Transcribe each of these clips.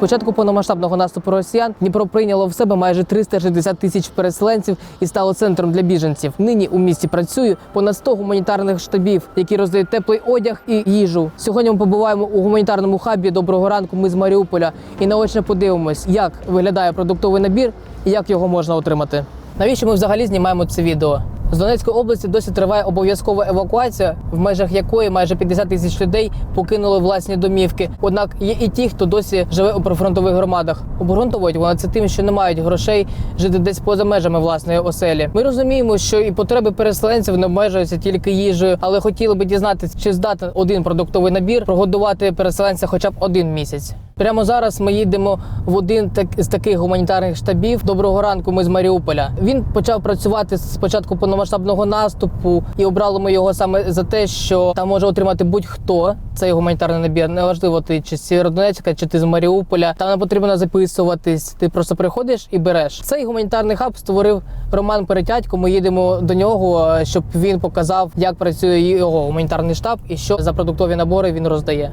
Початку повномасштабного наступу росіян Дніпро прийняло в себе майже 360 тисяч переселенців і стало центром для біженців. Нині у місті працює понад 100 гуманітарних штабів, які роздають теплий одяг і їжу. Сьогодні ми побуваємо у гуманітарному хабі. Доброго ранку. Ми з Маріуполя і наочно подивимось, як виглядає продуктовий набір і як його можна отримати. Навіщо ми взагалі знімаємо це відео? З Донецької області досі триває обов'язкова евакуація, в межах якої майже 50 тисяч людей покинули власні домівки. Однак є і ті, хто досі живе у прифронтових громадах. Обґрунтовують вони це тим, що не мають грошей жити десь поза межами власної оселі. Ми розуміємо, що і потреби переселенців не обмежуються тільки їжею, але хотіли би дізнатися, чи здатен один продуктовий набір прогодувати переселенця хоча б один місяць. Прямо зараз ми їдемо в один з таких гуманітарних штабів. Доброго ранку. Ми з Маріуполя. Він почав працювати з початку повномасштабного наступу, і обрали ми його саме за те, що там може отримати будь-хто цей гуманітарний набір. Неважливо, ти чи з Сєвєродонецька, чи ти з Маріуполя. Там не потрібно записуватись. Ти просто приходиш і береш. Цей гуманітарний хаб створив Роман Перетятько. Ми їдемо до нього, щоб він показав, як працює його гуманітарний штаб і що за продуктові набори він роздає.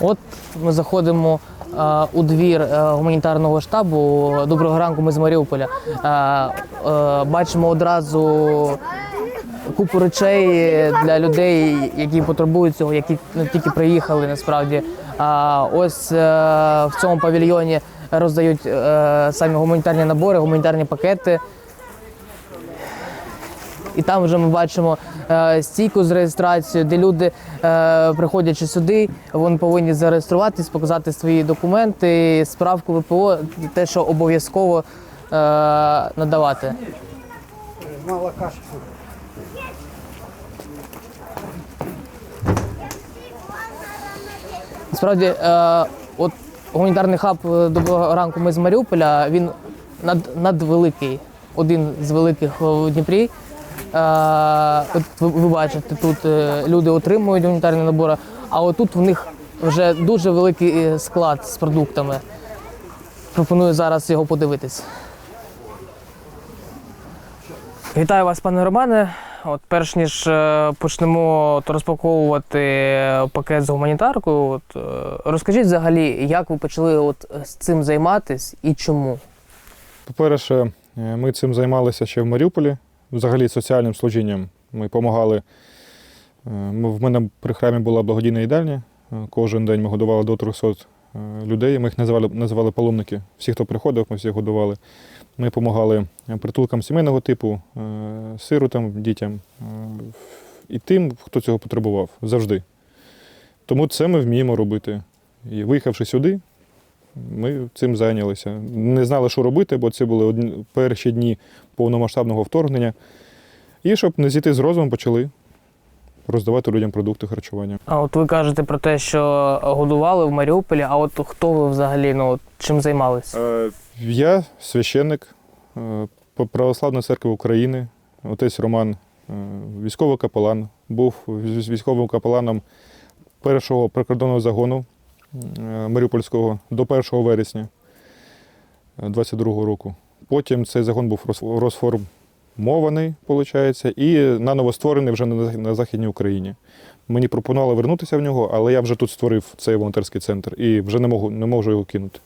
От ми заходимо у двір е, гуманітарного штабу. Доброго ранку, ми з Маріуполя. Е, е, бачимо одразу купу речей для людей, які потребують цього, які не тільки приїхали насправді. Ось е, в цьому павільйоні роздають е, самі гуманітарні набори, гуманітарні пакети. І там вже ми бачимо е, стійку з реєстрацією, де люди, е, приходячи сюди, вони повинні зареєструватись, показати свої документи, справку ВПО, те, що обов'язково е, надавати. Мало каши. Насправді, е, от гуманітарний хаб е, доброго ранку ми з Маріуполя, він над, надвеликий, один з великих в Дніпрі. Е, от ви, ви бачите, тут е, люди отримують гуманітарні набори, а отут в них вже дуже великий е, склад з продуктами. Пропоную зараз його подивитись. Вітаю вас, пане Романе. От перш ніж е, почнемо от, розпаковувати пакет з гуманітаркою, от, розкажіть взагалі, як ви почали от, з цим займатись і чому? По-перше, ми цим займалися ще в Маріуполі, взагалі соціальним служінням. Ми допомагали. е, В мене при храмі була благодійна їдальня. Е, Кожен день ми годували до 300 е, людей. Ми їх називали, називали паломники. Всі, хто приходив, ми всіх годували. Ми допомагали притулкам сімейного типу, сиротам, дітям і тим, хто цього потребував завжди. Тому це ми вміємо робити. І виїхавши сюди, ми цим зайнялися. Не знали, що робити, бо це були одні, перші дні повномасштабного вторгнення. І щоб не зійти з розумом, почали роздавати людям продукти харчування. А от ви кажете про те, що годували в Маріуполі, а от хто ви взагалі ну, чим займалися? Е, Я священник е, Православної церкви України, отець Роман, е, військовий капелан. Був військовим капеланом першого прикордонного загону Маріупольського до 1 вересня 22-го року. Потім цей загон був розформований, виходить, і наново створений вже на Західній Україні. Мені пропонували вернутися в нього, але я вже тут створив цей волонтерський центр і вже не можу, не можу його кинути.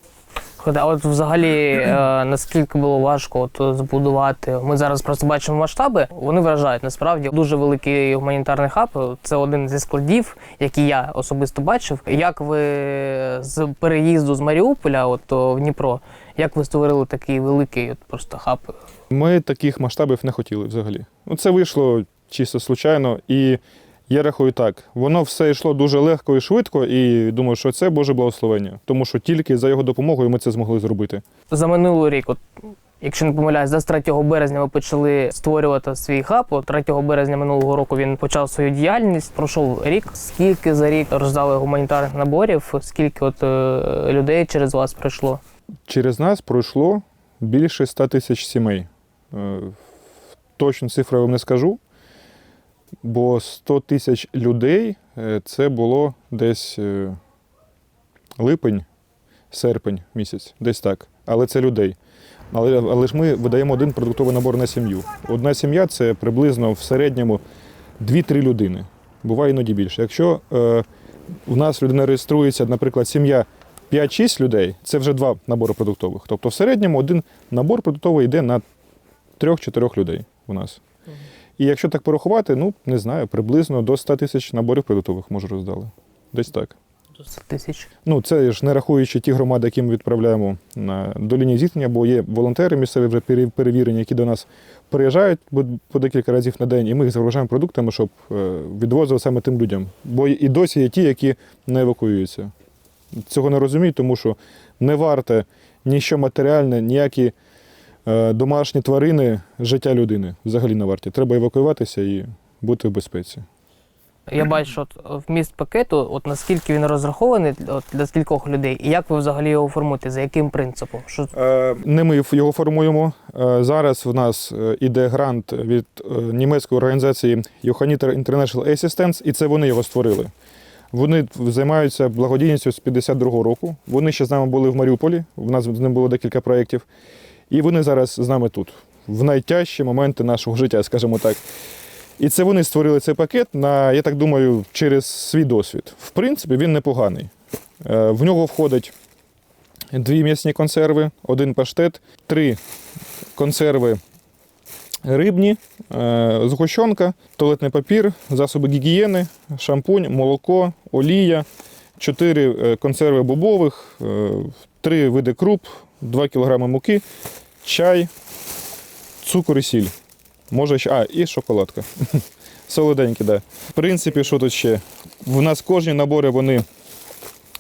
А от взагалі е, наскільки було важко от, збудувати? Ми зараз просто бачимо масштаби. Вони вражають насправді дуже великий гуманітарний хаб. Це один зі складів, який я особисто бачив. Як ви з переїзду з Маріуполя, от в Дніпро, як ви створили такий великий от, просто хаб? Ми таких масштабів не хотіли взагалі. Ну, це вийшло чисто случайно, і я рахую так: воно все йшло дуже легко і швидко, і думаю, що це Боже благословення, тому що тільки за його допомогою ми це змогли зробити. За минулий рік, от якщо не помиляюсь, з 3 березня ви почали створювати свій хаб. От 3 березня минулого року він почав свою діяльність. Пройшов рік. Скільки за рік роздали гуманітарних наборів? Скільки от е, людей через вас прийшло? Через нас пройшло більше 100 тисяч сімей. Е, я вам не скажу, бо 100 тисяч людей е, це було десь е, липень, серпень місяць, десь так. Але це людей. Але, але ж ми видаємо один продуктовий набор на сім'ю. Одна сім'я це приблизно в середньому 2-3 людини. Буває іноді більше. Якщо е, у нас людина реєструється, наприклад, сім'я 5-6 людей, це вже два набори продуктових. Тобто в середньому один набор продуктовий йде на 3-4 людей у нас. І якщо так порахувати, ну не знаю, приблизно до 100 тисяч наборів продуктових може роздали. Десь так. До 100 Тисяч. Ну, це ж не рахуючи ті громади, які ми відправляємо на, до лінії зіткнення, бо є волонтери місцеві вже пере- перевірені, які до нас приїжджають по, по декілька разів на день, і ми їх загружаємо продуктами, щоб е, відвозили саме тим людям. Бо і досі є ті, які не евакуюються. Цього не розуміють, тому що не варте ніщо матеріальне, ніякі домашні тварини життя людини взагалі не варті. Треба евакуюватися і бути в безпеці. Я бачу, що вміст пакету, от наскільки він розрахований от, для скількох людей, і як ви взагалі його формуєте, за яким принципом? Що Е, Не ми його формуємо. Е, Зараз в нас е, іде грант від е, німецької організації Johanniter International Assistance, і це вони його створили. Вони займаються благодійністю з 52-го року. Вони ще з нами були в Маріуполі. У нас з ним було декілька проєктів. І вони зараз з нами тут, в найтяжчі моменти нашого життя, скажімо так. І це вони створили цей пакет на, я так думаю, через свій досвід. В принципі, він непоганий. Е, В нього входить дві м'ясні консерви, один паштет, три консерви рибні, е, згущенка, туалетний папір, засоби гігієни, шампунь, молоко, олія, чотири е, консерви бобових, три види круп, 2 кг муки, чай, цукор і сіль. Може ще, а, і шоколадка. Солоденькі. Да. В принципі, що тут ще? В нас кожні набори вони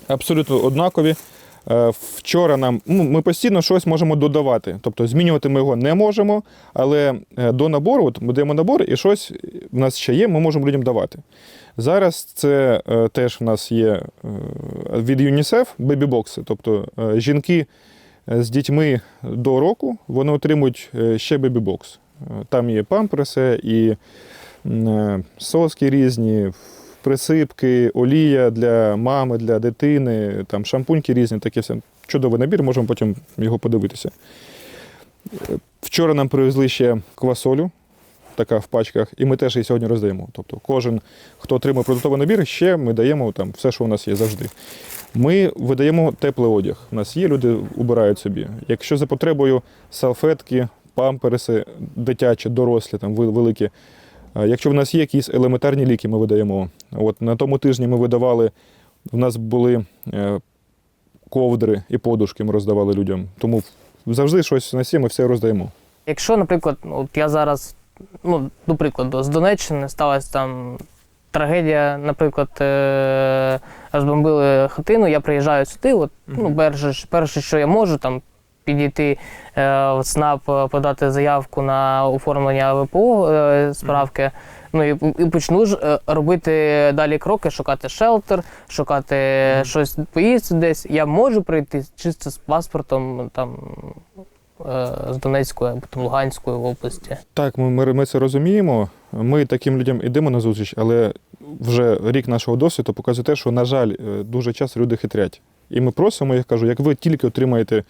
абсолютно однакові. Е, Вчора нам ну, ми постійно щось можемо додавати. Тобто змінювати ми його не можемо, але е, до набору, от ми даємо набор, і щось в нас ще є, ми можемо людям давати. Зараз це е, теж в нас є від ЮНІСЕФ бебі-бокси, тобто жінки з дітьми до року вони отримують е, ще бебі-бокс. Там є памперси і е, соски різні, присипки, олія для мами, для дитини, там шампуньки різні, таке все. Чудовий набір, можемо потім його подивитися. Вчора нам привезли ще квасолю, така в пачках, і ми теж її сьогодні роздаємо. Тобто кожен, хто отримує продуктовий набір, ще ми даємо там все, що у нас є завжди. Ми видаємо теплий одяг. У нас є, люди убирають собі. Якщо за потребою салфетки, памперси, дитячі, дорослі, там великі. Якщо в нас є якісь елементарні ліки, ми видаємо. От на тому тижні ми видавали, в нас були е, ковдри і подушки, ми роздавали людям. Тому завжди щось на сі ми все роздаємо. Якщо, наприклад, от я зараз, ну, до прикладу, з Донеччини сталася там трагедія, наприклад, е- розбомбили хатину, я приїжджаю сюди, от, ну, перше, перше, що я можу, там, підійти е, в ЦНАП, е, подати заявку на оформлення ВПО е, справки. Ну і, і почну ж е, робити далі кроки, шукати шелтер, шукати щось поїсти десь. Я можу прийти чисто з паспортом там е, з Донецької або там Луганської області. Так, ми, ми, ми це розуміємо. Ми таким людям йдемо на зустріч, але вже рік нашого досвіду показує те, що, на жаль, е, дуже часто люди хитрять. І ми просимо, я кажу, як ви тільки отримаєте.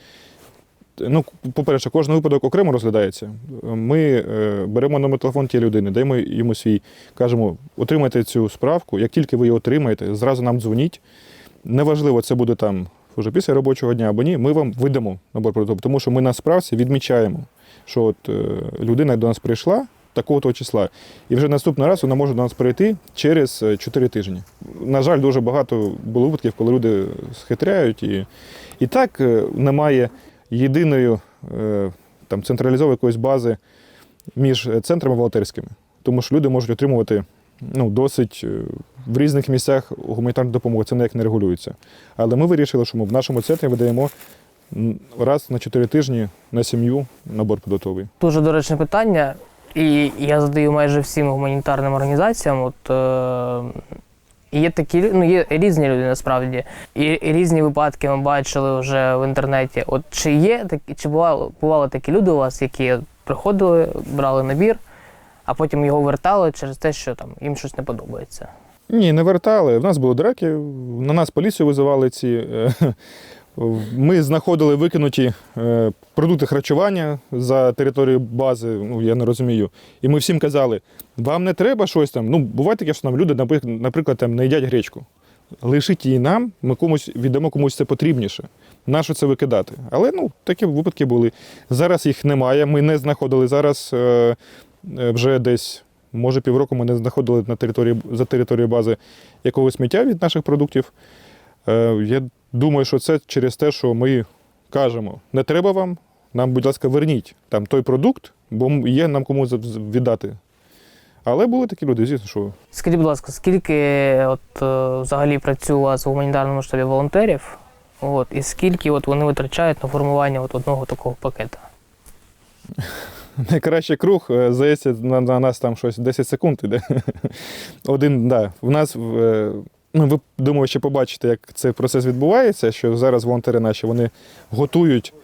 Ну, по-перше, кожен випадок окремо розглядається. Ми е, беремо номер телефон тієї людини, даємо йому свій, кажемо, отримайте цю справку. Як тільки ви її отримаєте, зразу нам дзвоніть. Неважливо, це буде там вже після робочого дня або ні, ми вам видамо набор продуктів, тому що ми на справці відмічаємо, що от е, людина до нас прийшла такого-то числа, і вже наступний раз вона може до нас прийти через 4 тижні. На жаль, дуже багато було випадків, коли люди схитряють, і, і так е, немає єдиної е, там, централізованої якоїсь бази між центрами волонтерськими. Тому що люди можуть отримувати ну, досить е, в різних місцях гуманітарну допомогу, це ніяк не регулюється. Але ми вирішили, що ми в нашому центрі видаємо раз на 4 тижні на сім'ю набор продуктовий. Дуже доречне питання, і я задаю майже всім гуманітарним організаціям. От, е, є такі ну, є різні люди насправді. І, і різні випадки ми бачили вже в інтернеті. От чи є такі, чи бували, бували такі люди у вас, які приходили, брали набір, а потім його вертали через те, що там їм щось не подобається. Ні, не вертали. В нас були драки, на нас поліцію визивали ці. Ми знаходили викинуті е, продукти харчування за територією бази, ну я не розумію. І ми всім казали, вам не треба щось там. Ну, буває таке, що нам люди, наприклад, там не їдять гречку. лишіть її нам, ми комусь віддамо комусь це потрібніше. Нащо це викидати? Але ну, такі випадки були. Зараз їх немає, ми не знаходили. Зараз е, е, вже десь, може, півроку ми не знаходили на території, за територією бази якогось сміття від наших продуктів. Е, я думаю, що це через те, що ми кажемо, не треба вам, нам, будь ласка, верніть там той продукт, бо є нам кому віддати. Але були такі люди, звісно, що Скажіть, будь ласка, скільки от е, взагалі працює у вас в гуманітарному штабі волонтерів? От, і скільки от вони витрачають на формування от одного такого пакета? найкращий круг, е, здається, на, на нас там щось 10 секунд іде. Один, да. У нас, е, ну, ви думаю, ще побачите, як цей процес відбувається, що зараз волонтери наші вони готують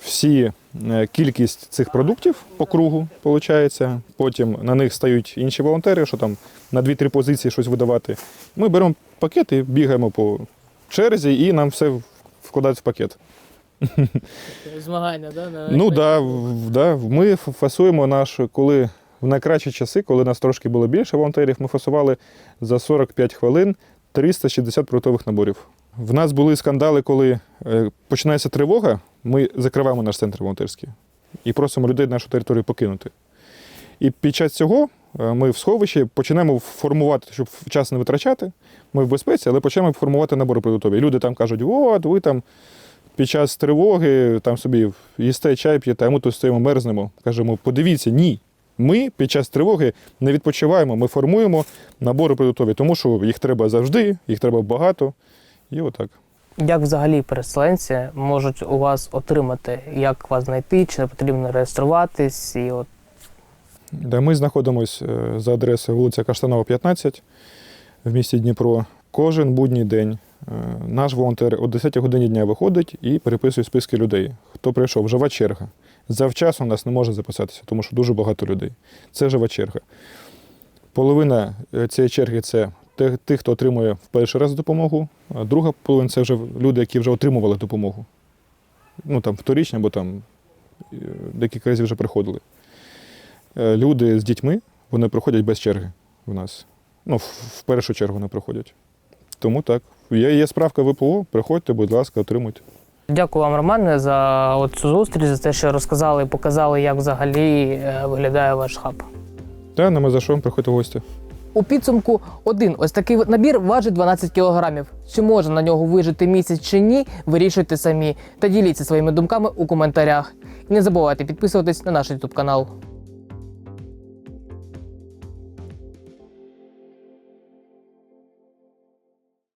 всі е, кількість цих продуктів по кругу, виходить. Потім на них стають інші волонтери, що там на 2-3 позиції щось видавати. Ми беремо пакети, бігаємо по черзі і нам все вкладають в пакет. Змагання, да? Ну да, да, ми фасуємо наш, коли в найкращі часи, коли нас трошки було більше волонтерів, ми фасували за 45 хвилин 360 продуктових наборів. В нас були скандали, коли е, починається тривога, ми закриваємо наш центр волонтерський і просимо людей нашу територію покинути. І під час цього е, ми в сховищі починаємо формувати, щоб час не витрачати. Ми в безпеці, але починаємо формувати набори продуктові. Люди там кажуть, от ви там під час тривоги там собі їсте чай, п'єте, а ми тут стоїмо, мерзнемо. Кажемо, подивіться, ні. Ми під час тривоги не відпочиваємо, ми формуємо набори продуктові, тому що їх треба завжди, їх треба багато. І отак. Як взагалі переселенці можуть у вас отримати, як вас знайти, чи потрібно реєструватись? І от Де ми знаходимося за адресою вулиця Каштанова, 15 в місті Дніпро. Кожен будній день е, наш волонтер о 10 годині дня виходить і переписує списки людей. Хто прийшов, жива черга. Завчасно нас не може записатися, тому що дуже багато людей. Це жива черга. Половина е, цієї черги це тих, хто отримує в перший раз допомогу, а друга половина це вже люди, які вже отримували допомогу. Ну там вторічні, або там е, декілька разів вже приходили. Е, Люди з дітьми вони проходять без черги в нас. Ну, в першу чергу не проходять. Тому так. Є, є справка ВПО, приходьте, будь ласка, отримуйте. Дякую вам, Романе, за цю зустріч, за те, що розказали і показали, як взагалі е, виглядає ваш хаб. Та, нема за що, приходьте в гості. У підсумку один ось такий набір важить 12 кілограмів. Чи може на нього вижити місяць чи ні, вирішуйте самі та діліться своїми думками у коментарях. І не забувайте підписуватись на наш YouTube канал.